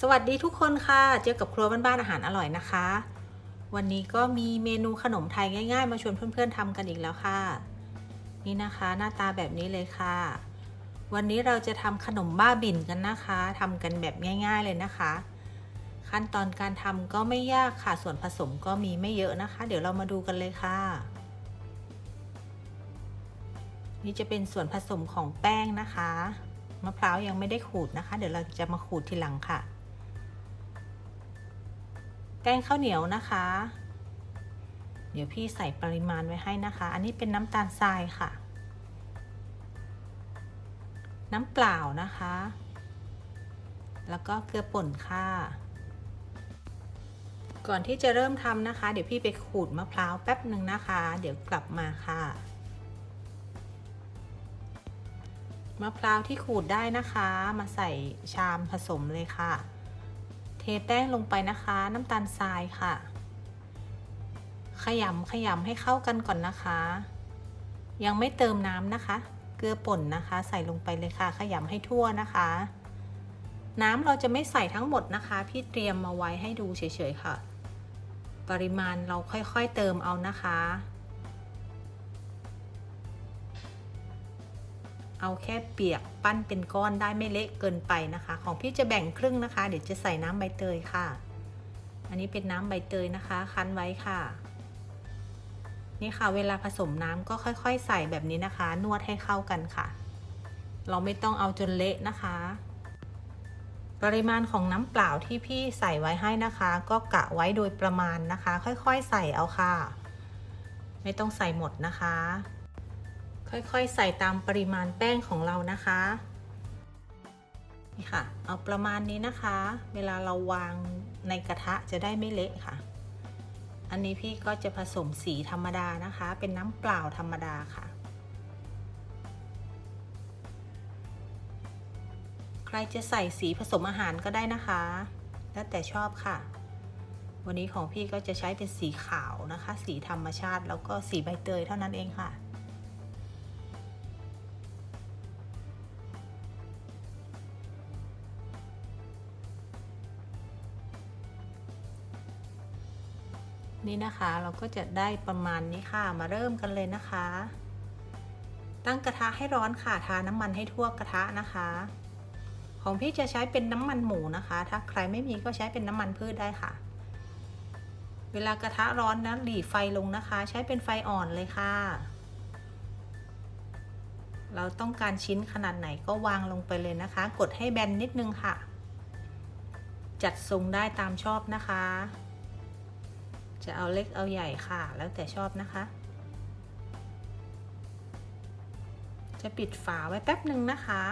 สวัสดีทุกคนค่ะ เจอกับครัวบ้านๆอาหารอร่อยนะคะ วันนี้ก็มีเมนูขนมไทยง่าย ๆ มาชวนเพื่อนๆทำกันอีกแล้วค่ะ นี่นะคะหน้าตาแบบนี้เลยค่ะ วันนี้เราจะทำขนมบ้าบิ่นกันนะคะทำกันแบบง่าย ๆเลยนะคะ ขั้นตอนการทำก็ไม่ยากค่ะส่วนผสมก็มีไม่เยอะนะคะ เดี๋ยวเรามาดูกันเลยค่ะ นี่จะเป็นส่วนผสมของแป้งนะคะมะพร้าวยังไม่ได้ขูดนะคะ เดี๋ยวเราจะมาขูดทีหลังค่ะ แป้งข้าวเหนียวนะคะ เดี๋ยวพี่ใส่ปริมาณไว้ให้นะคะ อันนี้เป็นน้ำตาลทรายค่ะ น้ำเปล่านะคะ แล้วก็เกลือป่นค่ะ ก่อนที่จะเริ่มทำนะคะ เดี๋ยวพี่ไปขูดมะพร้าวแป๊บหนึ่งนะคะ เดี๋ยวกลับมาค่ะมะพร้าวที่ขูดได้นะคะ มาใส่ชามผสมเลยค่ะ ทแป้งลงไปนะคะ น้ำตาลทรายค่ะ ขยำขยำให้เข้ากันก่อนนะคะ ยังไม่เติมน้ำนะคะ เกลือป่นนะคะ ใส่ลงไปเลยค่ะ ขยำให้ทั่วนะคะ น้ำเราจะไม่ใส่ทั้งหมดนะคะ พี่เตรียมมาไว้ให้ดูเฉยๆค่ะ ปริมาณเราค่อยๆเติมเอานะคะ เอาแค่เปียกปั้นเป็นก้อนได้ไม่เละเกินไปนะคะ ของพี่จะแบ่งครึ่งนะคะ เดี๋ยวจะใส่น้ำใบเตยค่ะ อันนี้เป็นน้ำใบเตยนะคะ คั้นไว้ค่ะ นี่ค่ะ เวลาผสมน้ำก็ค่อยๆ ใส่แบบนี้นะคะ นวดให้เข้ากันค่ะ เราไม่ต้องเอาจนเละนะคะ ปริมาณของน้ำเปล่าที่พี่ใส่ไว้ให้นะคะ ก็กะไว้โดยประมาณนะคะ ค่อยๆ ใส่เอาค่ะ ไม่ต้องใส่หมดนะคะ ค่อยๆ ใส่ตามปริมาณแป้งของเรานะคะนี่ค่ะ เอาประมาณนี้นะคะ เวลาเราวางในกระทะจะได้ไม่เละค่ะ อันนี้พี่ก็จะผสมสีธรรมดานะคะ เป็นน้ำเปล่าธรรมดาค่ะ ใครจะใส่สีผสมอาหารก็ได้นะคะ แล้วแต่ชอบค่ะ วันนี้ของพี่ก็จะใช้เป็นสีขาวนะคะ สีธรรมชาติแล้วก็สีใบเตยเท่านั้นเองค่ะ นี่นะคะ เราก็จะได้ประมาณนี้ค่ะ มาเริ่มกันเลยนะคะ ตั้งกระทะให้ร้อนค่ะ ทาน้ำมันให้ทั่วกระทะนะคะ ของพี่จะใช้เป็นน้ำมันหมูนะคะ ถ้าใครไม่มีก็ใช้เป็นน้ำมันพืชได้ค่ะ เวลากระทะร้อนนะหลีไฟลงนะคะ ใช้เป็นไฟอ่อนเลยค่ะ เราต้องการชิ้นขนาดไหนก็วางลงไปเลยนะคะ กดให้แบนนิดนึงค่ะ จัดทรงได้ตามชอบนะคะ จะเอาเล็กเอาใหญ่ค่ะ แล้วแต่ชอบนะคะ จะปิดฝาไว้แป๊บหนึ่งนะคะ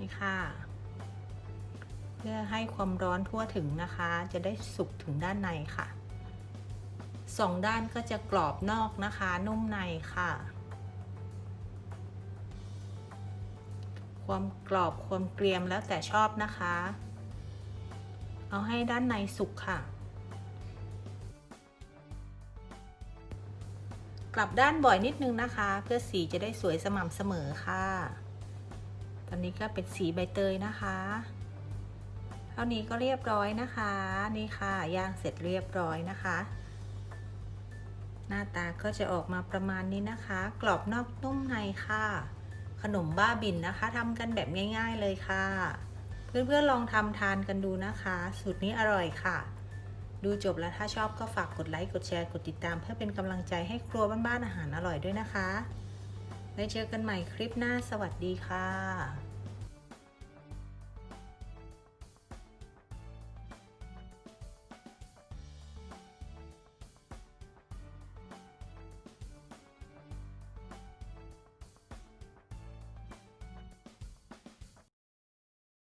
นี่ค่ะ เพื่อให้ความร้อนทั่วถึงนะคะ จะได้สุกถึงด้านในค่ะสองด้านก็จะกรอบนอกนะคะ นุ่มในค่ะ ความกรอบความเกรียมแล้วแต่ชอบนะคะ เอาให้ด้านในสุกค่ะ กลับด้านบ่อยนิดนึงนะคะ เพื่อสีจะได้สวยสม่ำเสมอค่ะ ตอนนี้ก็เป็นสีใบเตยนะคะ เท่านี้ก็เรียบร้อยนะคะ นี่ค่ะย่างเสร็จเรียบร้อยนะคะ หน้าตาก็จะออกมาประมาณนี้นะคะ กรอบนอกนุ่มในค่ะ ขนมบ้าบินนะคะทำกันแบบง่าย ๆเลยค่ะ เพื่อนๆลองทำทานกันดูนะคะ สูตรนี้อร่อยค่ะ ดูจบแล้วถ้าชอบก็ฝากกดไลค์กดแชร์กดติดตาม เพื่อเป็นกำลังใจให้ครัวบ้านๆอาหารอร่อยด้วยนะคะไว้เจอกันใหม่คลิปหน้าสวัสดีค่ะ